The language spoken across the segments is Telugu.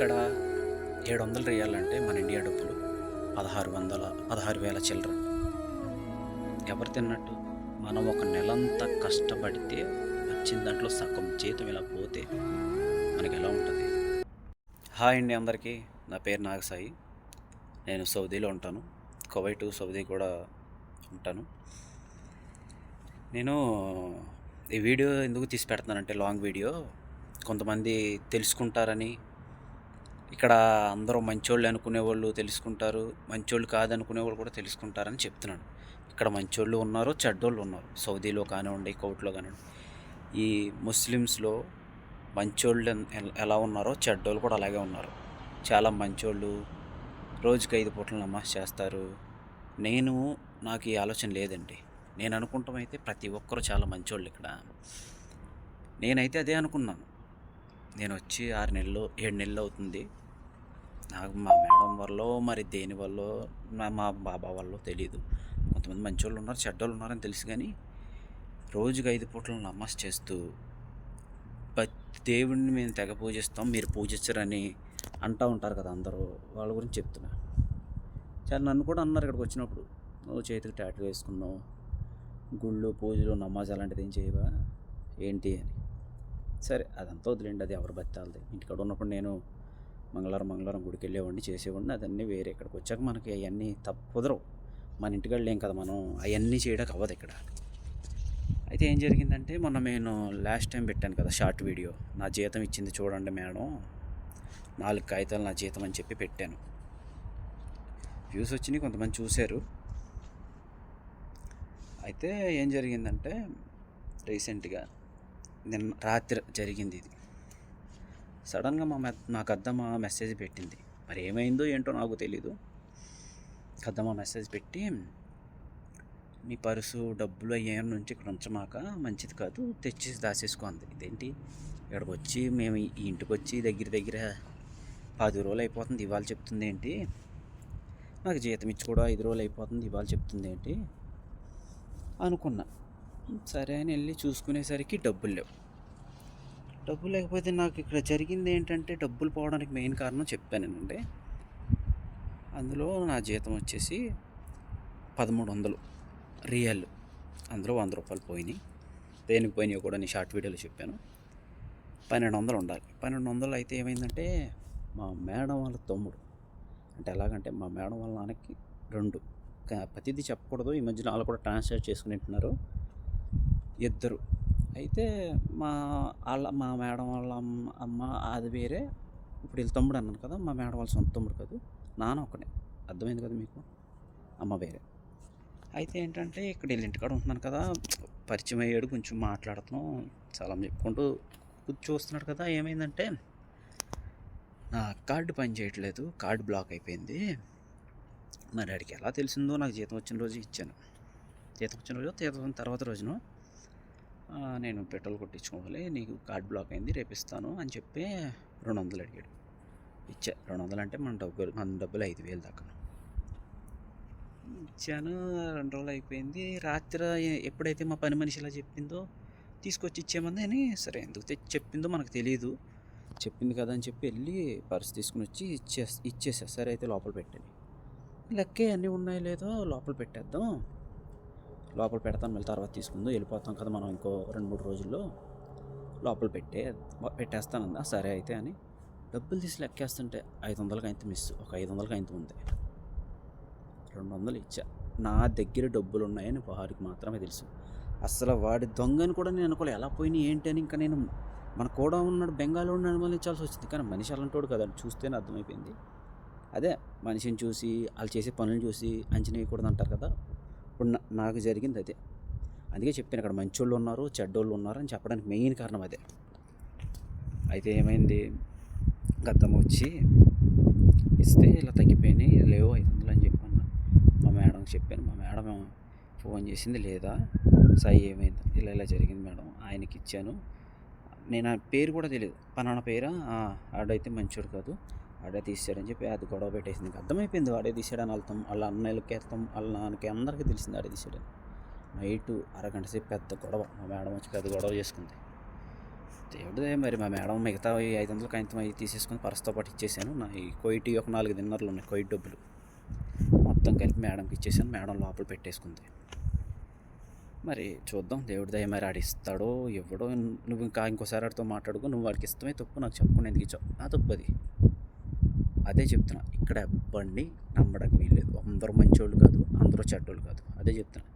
ఇక్కడ ఏడు వందలు రియాలంటే మన ఇండియా డబ్బులు పదహారు వందల పదహారు వేల చిల్లర. ఎవరు తిన్నట్టు మనం ఒక నెలంతా కష్టపడితే వచ్చిన దాంట్లో సగం జీతం ఇలా పోతే మనకి ఎలా ఉంటుంది? హాయ్ అండి అందరికీ. నా పేరు నాగసాయి. నేను సౌదీలో ఉంటాను. కువైటు సౌదీ కూడా ఉంటాను. నేను ఈ వీడియో ఎందుకు తీసి పెడుతున్నానంటే లాంగ్ వీడియో. కొంతమంది తెలుసుకుంటారని ఇక్కడ అందరూ మంచోళ్ళు అనుకునే వాళ్ళు తెలుసుకుంటారు మంచోళ్ళు కాదనుకునేవాళ్ళు కూడా తెలుసుకుంటారని చెప్తున్నాను ఇక్కడ మంచోళ్ళు ఉన్నారు చెడ్డోళ్ళు ఉన్నారు సౌదీలో కానివ్వండి కోర్టులో కానివ్వండి. ఈ ముస్లిమ్స్లో మంచోళ్ళు ఎలా ఉన్నారో చెడ్డోళ్ళు కూడా అలాగే ఉన్నారు. చాలా మంచోళ్ళు రోజుకి ఐదు పూటలు నమాజ్ చేస్తారు. నేను నాకు ఈ ఆలోచన లేదండి. నేను అనుకుంటాం అయితే ప్రతి ఒక్కరు చాలా మంచోళ్ళు ఇక్కడ. నేనైతే అదే అనుకున్నాను. నేను వచ్చి ఆరు నెలలు ఏడు నెలలు అవుతుంది. నాకు మా మేడం వల్ల మరి దేని వల్ల మా మా బాబా వల్ల తెలియదు కొంతమంది మంచోళ్ళు ఉన్నారు చెడ్డోళ్ళు ఉన్నారని తెలుసు కానీ రోజుకి ఐదు పూటలు నమాజ్ చేస్తూ దేవుడిని మేము తెగ పూజిస్తాం మీరు పూజించరని అంటూ ఉంటారు కదా అందరూ వాళ్ళ గురించి చెప్తున్నా. చాలా నన్ను కూడా అన్నారు ఇక్కడికి వచ్చినప్పుడు. నువ్వు చేతికి టాటూ వేసుకున్నావు గుళ్ళు పూజలు నమాజ్ అలాంటిది ఏం చేయవా? ఏంటి అని. సరే అదంతా వదిలేండి అది ఎవరు బతాలది ఇంటికాడ ఉన్నప్పుడు నేను మంగళవారం మంగళవారం గుడికి వెళ్ళేవాడిని చేసేవాడిని. అదన్నీ వేరే. ఇక్కడికి వచ్చాక మనకి అవన్నీ తప్పు కుదరవు మన ఇంటికి లేం కదా మనం. అవన్నీ చేయడానికి అవ్వదు ఇక్కడ. అయితే ఏం జరిగిందంటే మొన్న నేను లాస్ట్ టైం పెట్టాను కదా షార్ట్ వీడియో నా జీతం ఇచ్చింది చూడండి మేడం. నాలుగు కాగితాలు నా జీతం అని చెప్పి పెట్టాను. వ్యూస్ వచ్చినాయి కొంతమంది చూశారు. అయితే ఏం జరిగిందంటే రీసెంట్గా నిన్న రాత్రి జరిగింది ఇది. సడన్గా మా మె నాకు అద్దమ్మ మెసేజ్ పెట్టింది. మరి ఏమైందో ఏంటో నాకు తెలీదు. అద్దమ్మ మెసేజ్ పెట్టి నీ పర్సు డబ్బులు అయ్యాయి నుంచి ఇక్కడ ఉంచమాక మంచిది కాదు తెచ్చి దాచేసుకో అంది. ఇదేంటి? ఇక్కడికి వచ్చి మేము ఈ ఇంటికి వచ్చి దగ్గర దగ్గర పది రోజులు అయిపోతుంది ఇవాళ చెప్తుంది ఏంటి? నాకు జీతం ఇచ్చి కూడా ఐదు రోజులు అయిపోతుంది ఇవాళ చెప్తుంది ఏంటి? అనుకున్నా. సరే అని వెళ్ళి చూసుకునేసరికి డబ్బులు లేవు. డబ్బు లేకపోతే నాకు ఇక్కడ జరిగింది ఏంటంటే డబ్బులు పోవడానికి మెయిన్ కారణం చెప్పాను చెప్పానండి అందులో నా జీతం వచ్చేసి పదమూడు వందలు రియల్. అందులో వంద రూపాయలు పోయినాయి. దేనికి పోయినాయో కూడా నేను షార్ట్ వీడియోలో చెప్పాను. పన్నెండు వందలు ఉండాలి. పన్నెండు వందలు అయితే ఏమైందంటే మా మేడం వాళ్ళ తమ్ముడు అంటే ఎలాగంటే మా మేడం వాళ్ళ నాన్నకి రెండు. ప్రతిదీ చెప్పకూడదు. ఈ మధ్యన వాళ్ళు కూడా ట్రాన్స్లేట్ చేసుకుని ఉంటున్నారు. ఇద్దరు. అయితే మా వాళ్ళ మా మేడం వాళ్ళ అమ్మ అమ్మ అది వేరే. ఇప్పుడు వీళ్ళ తమ్ముడు అన్నాను కదా మా మేడం వాళ్ళ సొంత తమ్ముడు కాదు నాన్న ఒకనే అర్థమైంది కదా మీకు? అమ్మ వేరే. అయితే ఏంటంటే ఇక్కడ వీళ్ళ ఇంటికాడ ఉంటున్నాను కదా పరిచయం అయ్యాడు కొంచెం మాట్లాడుతున్నాం చాలా చెప్పుకుంటూ కూర్చోస్తున్నాడు కదా. ఏమైందంటే నా కార్డు పని చేయట్లేదు కార్డు బ్లాక్ అయిపోయింది. మరి అడిగి ఎలా తెలిసిందో నాకు జీతం వచ్చిన రోజు ఇచ్చాను. జీతం వచ్చిన రోజు జీతం వచ్చిన తర్వాత రోజును నేను పెట్రోల్ కొట్టించుకోవాలి నీకు కార్డ్ బ్లాక్ అయింది రేపు ఇస్తాను అని చెప్పి రెండు వందలు అడిగాడు. ఇచ్చా. రెండు వందలు అంటే మన డబ్బులు మన డబ్బులు ఐదు వేలు దాకా. ఇచ్చాను రెండు రోజులు అయిపోయింది. రాత్రి ఎప్పుడైతే మా పని మనిషి ఇలా చెప్పిందో తీసుకొచ్చి ఇచ్చేమంది అని సరే ఎందుకు తెచ్చి చెప్పిందో మనకు తెలియదు చెప్పింది కదా అని చెప్పి వెళ్ళి పర్స్ తీసుకుని వచ్చి ఇచ్చే ఇచ్చేసా. సరే అయితే లోపల పెట్టండి. లెక్కే అన్నీ ఉన్నాయో లేదో లోపల పెట్టేద్దాం. లోపల పెడతాను మళ్ళీ తర్వాత తీసుకుందాం వెళ్ళిపోతాం కదా మనం ఇంకో రెండు మూడు రోజుల్లో. లోపల పెట్టే పెట్టేస్తానందా సరే అయితే అని డబ్బులు తీసి లెక్కేస్తుంటే ఐదు వందలకి అయితే మిస్ ఒక ఐదు వందలకి అయితే ఉంది. రెండు వందలు ఇచ్చా. నా దగ్గర డబ్బులు ఉన్నాయని వారికి మాత్రమే తెలుసు. అసలు వాడి దొంగని కూడా నేను అనుకోలే ఎలా పోయినాయి ఏంటి అని ఇంకా నేను మన కూడా ఉన్నాడు బెంగాల్లో ఉన్నాడు అనుమానించాల్సి వచ్చింది. కానీ మనిషి అలాంటోడు కదా చూస్తేనే అర్థమైపోయింది. అదే మనిషిని చూసి వాళ్ళు చేసే పనులు చూసి అంచనా వేయకూడదు అంటారు కదా. ఇప్పుడు నా- నాకు జరిగింది అదే. అందుకే చెప్పాను అక్కడ మంచోళ్ళు ఉన్నారు చెడ్డోళ్ళు ఉన్నారు అని చెప్పడానికి మెయిన్ కారణం అదే. అయితే ఏమైంది? గతం వచ్చి ఇస్తే ఇలా తగ్గిపోయినాయి లేవు ఐదు వందలు అని చెప్పాను మా మేడంకి చెప్పాను మా మేడం ఫోన్ చేసింది లేదా? సాయి ఏమైంది? ఇలా ఇలా జరిగింది మేడం ఆయనకి ఇచ్చాను. నేను ఆ పేరు కూడా తెలియదు. పనాన పేరా? ఆడైతే మంచోడు కాదు. వాడే తీసాడని చెప్పి అది గొడవ పెట్టేసింది. ఇంకా అర్థమైపోయింది వాడే తీసాడని వెళ్తాం వాళ్ళ అన్నయ్యలకి వెళ్తాం వాళ్ళ నాన్నకి అందరికీ తెలిసింది వాడే తీసాడని నైట్ అరగంట సేపు పెద్ద గొడవ. మా మేడం వచ్చి పెద్ద గొడవ చేసుకుంది. దేవుడిదే మరి మా మేడం మిగతా ఈ ఐదు వందలు కాగితం అవి తీసేసుకుని పర్స్తో పాటు ఇచ్చేసాను. నా ఈ కొయిటి ఒక నాలుగు దిన్నర్లు ఉన్నాయి కొయిట్ డబ్బులు. మొత్తం కలిపి మేడంకి ఇచ్చేసాను. మేడం లోపల పెట్టేసుకుంది. మరి చూద్దాం దేవుడి దయ మరి ఆడిస్తాడో ఇవ్వడో నువ్వు ఇంకా ఇంకోసారి ఆడితో మాట్లాడుకో. నువ్వు వాడికి ఇష్టమే తప్పు నాకు చెప్పుకునేందుకు ఇచ్చావు? నా తప్పు అది. అదే చెప్తున్నా. ఇక్కడ ఎవ్వండి నమ్మడానికి వీల్లేదు. అందరూ మంచోళ్ళు కాదు అందరూ చెడ్డోళ్ళు కాదు. అదే చెప్తున్నా.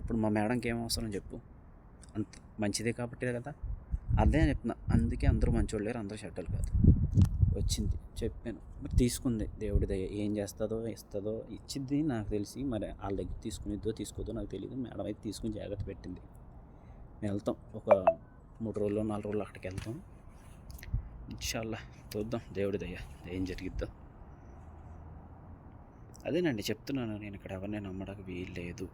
ఇప్పుడు మా మేడంకి ఏం అవసరం చెప్పు. అంత మంచిదే కాబట్టి కదా. అదే చెప్తున్నా. అందుకే అందరూ మంచోళ్ళు లేరు అందరూ చెడ్డోళ్ళు కాదు. వచ్చింది. చెప్పాను. మరి తీసుకుంది. దేవుడి దయ. ఏం చేస్తుందో ఇస్తుందో ఇచ్చిద్ది నాకు తెలిసి. మరి వాళ్ళ దగ్గర తీసుకునిద్దో తీసుకోదో నాకు తెలియదు మేడం అయితే తీసుకుని జాగ్రత్త పెట్టింది. మేము వెళ్తాం. ఒక మూడు రోజులు నాలుగు రోజులు అక్కడికి వెళ్తాం. ఇన్షాల్లా చూద్దాం. దేవుడి దయ ఏం జరిగిద్దాం. అదేనండి చెప్తున్నాను నేను ఇక్కడ ఎవరిని నమ్మడానికి వీల్లేదు.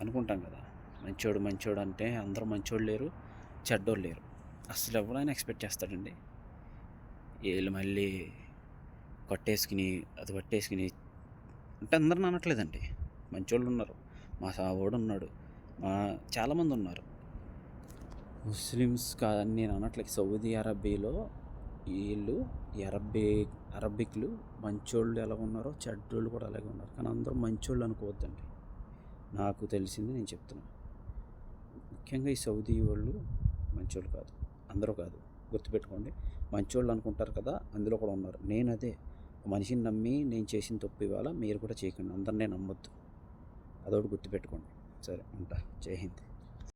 అనుకుంటాం కదా మంచోడు మంచోడు అంటే అందరూ మంచోడు లేరు చెడ్డోళ్ళు లేరు. అసలు ఎవరైనా ఎక్స్పెక్ట్ చేస్తాడండి? వీళ్ళు మళ్ళీ కొట్టేసుకుని అది పట్టేసుకుని అంటే అందరిని అనట్లేదండి. మంచోళ్ళు ఉన్నారు మా సావోడు ఉన్నాడు మా చాలామంది ఉన్నారు. ముస్లిమ్స్ కాదని నేను అనట్లేదు సౌదీ అరబీలో వీళ్ళు అరబిక్ అరబ్బీ అరబిక్లు మంచోళ్ళు ఎలా ఉన్నారో చెడ్డోళ్ళు కూడా అలాగే ఉన్నారు. కానీ అందరూ మంచోళ్ళు అనుకోవద్దండి. నాకు తెలిసింది నేను చెప్తున్నాను ముఖ్యంగా ఈ సౌదీ వాళ్ళు మంచోళ్ళు కాదు. అందరూ కాదు. గుర్తుపెట్టుకోండి. మంచోళ్ళు అనుకుంటారు కదా అందులో కూడా ఉన్నారు. నేను అదే. ఒక మనిషిని నమ్మి నేను చేసిన తప్పు ఇవాళ మీరు కూడా చేయకండి. అందరినీ నమ్మొద్దు. అదొకటి గుర్తుపెట్టుకోండి. సరే ఉంటా. జై హింద్.